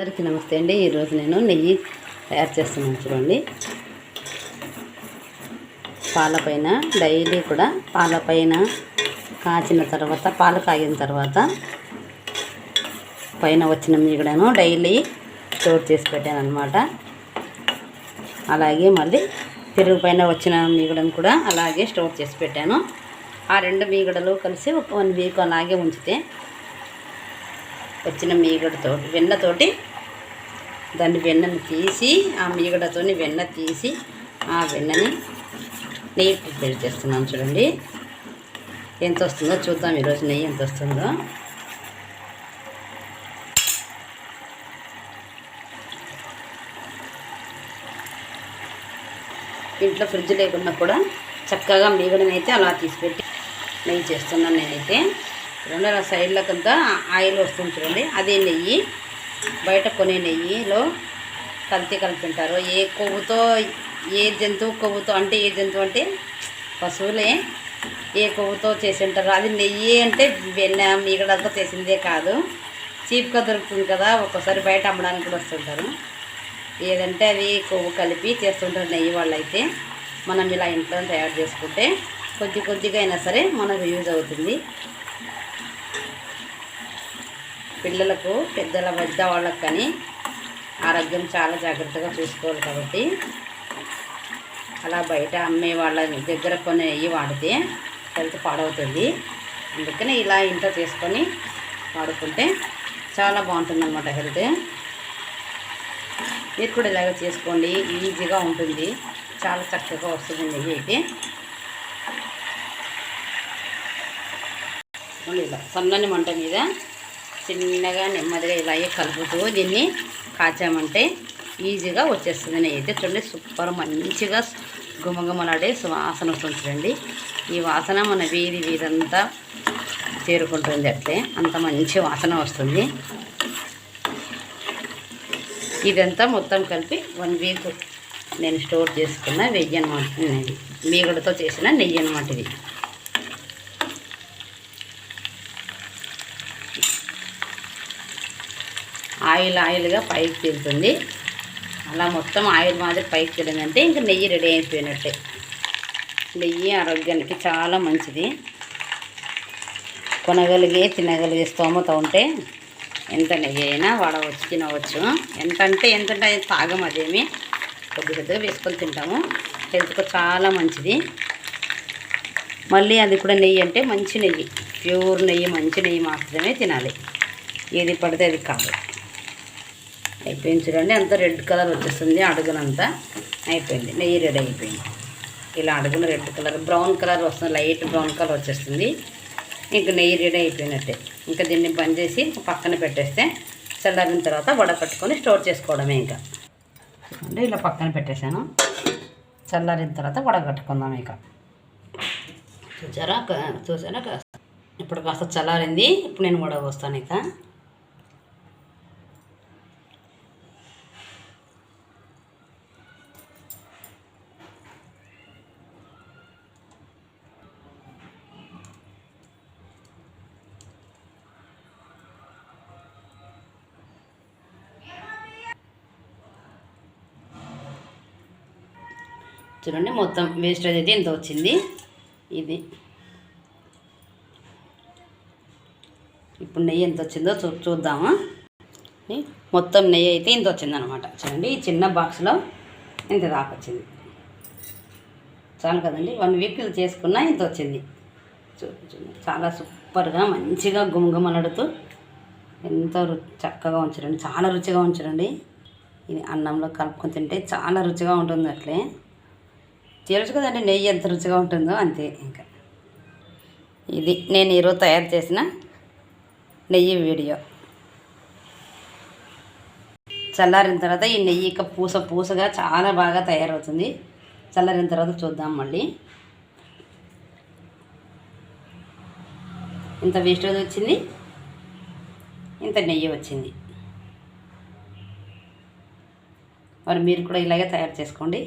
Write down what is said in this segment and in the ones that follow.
అందరికీ నమస్తే అండి. ఈరోజు నేను నెయ్యి తయారు చేస్తున్నాను చూడండి. పాలపైన డైలీ కూడా పాలపైన కాచిన తర్వాత పాలు కాగిన తర్వాత పైన వచ్చిన మీగడను డైలీ స్టోర్ చేసి పెట్టాను అనమాట అలాగే మళ్ళీ పెరుగు పైన వచ్చిన మీగడను కూడా అలాగే స్టోర్ చేసి పెట్టాను. ఆ రెండు మీగడలు కలిసి ఒక వన్ వీక్ అలాగే ఉంచితే వచ్చిన మీగడతో వెన్నతోటి దాన్ని వెన్నను తీసి ఆ మీగడతోని వెన్న తీసి ఆ వెన్నని నెయ్యి ప్రిపేర్ చేస్తున్నాను చూడండి. ఎంత వస్తుందో చూద్దాం ఈరోజు నెయ్యి ఎంత వస్తుందో ఇంట్లో ఫ్రిడ్జ్ లేకుండా కూడా చక్కగా మీగడనైతే అలా తీసిపెట్టి నెయ్యి చేస్తున్నాను నేనైతే. రెండు సైడ్లకంతా ఆయిల్ వస్తుంది చూడండి. అదే నెయ్యి. బయట కొనే నెయ్యిలో కల్తీ కలిపింటారు. ఏ కొవ్వుతో ఏ జంతువు కొవ్వుతో అంటే ఏ జంతువు అంటే పశువులే ఏ కొవ్వుతో చేసి ఉంటారు అది నెయ్యి అంటే వెన్న మీగడతో చేసిందే కాదు. చీప్గా దొరుకుతుంది కదా ఒక్కోసారి బయట అమ్మడానికి కూడా వస్తుంటారు. ఏదంటే అది కొవ్వు కలిపి చేస్తుంటారు నెయ్యి వాళ్ళైతే. మనం ఇలా ఇంట్లో తయారు చేసుకుంటే కొద్ది కొద్దిగా అయినా సరే మనకు యూజ్ అవుతుంది. పిల్లలకు పెద్దల పెద్ద వాళ్ళకి కానీ ఆరోగ్యం చాలా జాగ్రత్తగా చూసుకోవాలి కాబట్టి. అలా బయట అమ్మే వాళ్ళ దగ్గర కొన్ని అయ్యి వాడితే హెల్త్ పాడవుతుంది. అందుకని ఇలా ఇంట్లో చేసుకొని వాడుకుంటే చాలా బాగుంటుంది అనమాట హెల్త్. మీరు కూడా ఇలాగ చేసుకోండి. ఈజీగా ఉంటుంది. చాలా చక్కగా వస్తుంది నెయ్యి అయితే. ఇలా సన్నని మంట మీద చిన్నగా నెమ్మదిగా ఇలాగే కలుపుతూ దీన్ని కాచామంటే ఈజీగా వచ్చేస్తుంది అయితే. చూడండి సూపర్ మంచిగా గుమగుమలాడే వాసన వస్తుంది చూడండి. ఈ వాసన మన వీధి వీధంతా చేరుకుంటుంది అట్లే. అంత మంచి వాసన వస్తుంది. ఇదంతా మొత్తం కలిపి వన్ వీక్ నేను స్టోర్ చేసుకున్న వెయ్యి అనమాట నెయ్యి. మీగడతో చేసిన నెయ్యి అనమాట ఇది. ఆయిల్ ఆయిల్గా పైకి తేలుతుంది అలా మొత్తం ఆయిల్ మాదిరి పైకి తేలిందంటే ఇంకా నెయ్యి రెడీ అయిపోయినట్టే. నెయ్యి ఆరోగ్యానికి చాలా మంచిది. కొనగలిగే తినగలిగే స్తోమత ఉంటే ఎంత నెయ్యి అయినా వాడవచ్చు తినవచ్చు. ఎంత అంటే ఎంత అంటే తాగం అదేమి. కొద్ది కొద్దిగా వేసుకొని తింటాము. హెల్త్కు చాలా మంచిది. మళ్ళీ అది కూడా నెయ్యి అంటే మంచి నెయ్యి. ప్యూర్ నెయ్యి మంచి నెయ్యి మాత్రమే తినాలి. ఏది పడితే అది కాదు. అయిపోయింది చూడండి అంతా రెడ్ కలర్ వచ్చేస్తుంది అడుగునంతా అయిపోయింది. నెయ్యి రెడీ అయిపోయింది. ఇలా అడుగున రెడ్ కలర్ బ్రౌన్ కలర్ వస్తుంది లైట్ బ్రౌన్ కలర్ వచ్చేస్తుంది. ఇంకా నెయ్యి రెడీ అయిపోయినట్టే. ఇంకా దీన్ని బంద్ చేసి పక్కన పెట్టేస్తే చల్లారిన తర్వాత వడ పట్టుకొని స్టోర్ చేసుకోవడమే ఇంకా. చూడండి ఇలా పక్కన పెట్టేశాను. చల్లారిన తర్వాత వడగట్టుకుందాం ఇక. చూసారా? చూసారా? ఇప్పుడు కాస్త చల్లారింది. ఇప్పుడు నేను వడగొస్తాను ఇక. చూడండి మొత్తం వేస్టేజ్ అయితే ఇంత వచ్చింది. ఇది. ఇప్పుడు నెయ్యి ఎంత వచ్చిందో చూ చూద్దామా. మొత్తం నెయ్యి అయితే ఇంత వచ్చిందనమాట. చూడండి ఈ చిన్న బాక్స్లో ఇంత దాకా వచ్చింది. చాలు కదండి వన్ వీక్ ఇది చేసుకున్నా ఇంత వచ్చింది. చూ- చూడండి చాలా సూపర్గా మంచిగా గుమగుమలాడుతూ ఎంత చక్కగా ఉంచడండి చాలా రుచిగా ఉంచడండి ఇది అన్నంలో కలుపుకొని తింటే చాలా రుచిగా ఉంటుంది అట్లే. తెలుసు కదండి నెయ్యి ఎంత రుచిగా ఉంటుందో అంతే ఇంకా. ఇది నేను ఈరోజు తయారు చేసిన నెయ్యి వీడియో. చల్లారిన తర్వాత ఈ నెయ్యి ఇక పూస పూసగా చాలా బాగా తయారవుతుంది. చల్లారిన తర్వాత చూద్దాం మళ్ళీ. ఇంత వేస్టేజ్ వచ్చింది. ఇంత నెయ్యి వచ్చింది. మరి మీరు కూడా ఇలాగే తయారు చేసుకోండి.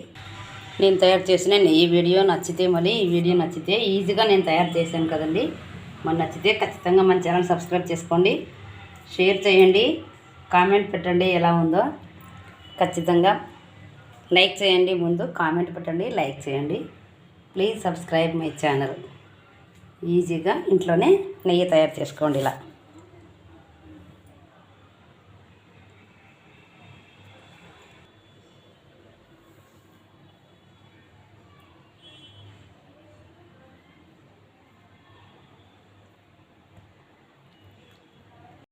నేను తయారు చేసిన ఈ వీడియో నచ్చితే మళ్ళీ ఈ వీడియో నచ్చితే ఈజీగా నేను తయారు చేశాను కదండి. మరి నచ్చితే ఖచ్చితంగా మన ఛానల్ సబ్స్క్రైబ్ చేసుకోండి. షేర్ చేయండి. కామెంట్ పెట్టండి ఎలా ఉందో. ఖచ్చితంగా లైక్ చేయండి. ముందు కామెంట్ పెట్టండి. లైక్ చేయండి. Please subscribe my channel. ఈజీగా ఇంట్లోనే నెయ్యి తయారు చేసుకోండి ఇలా.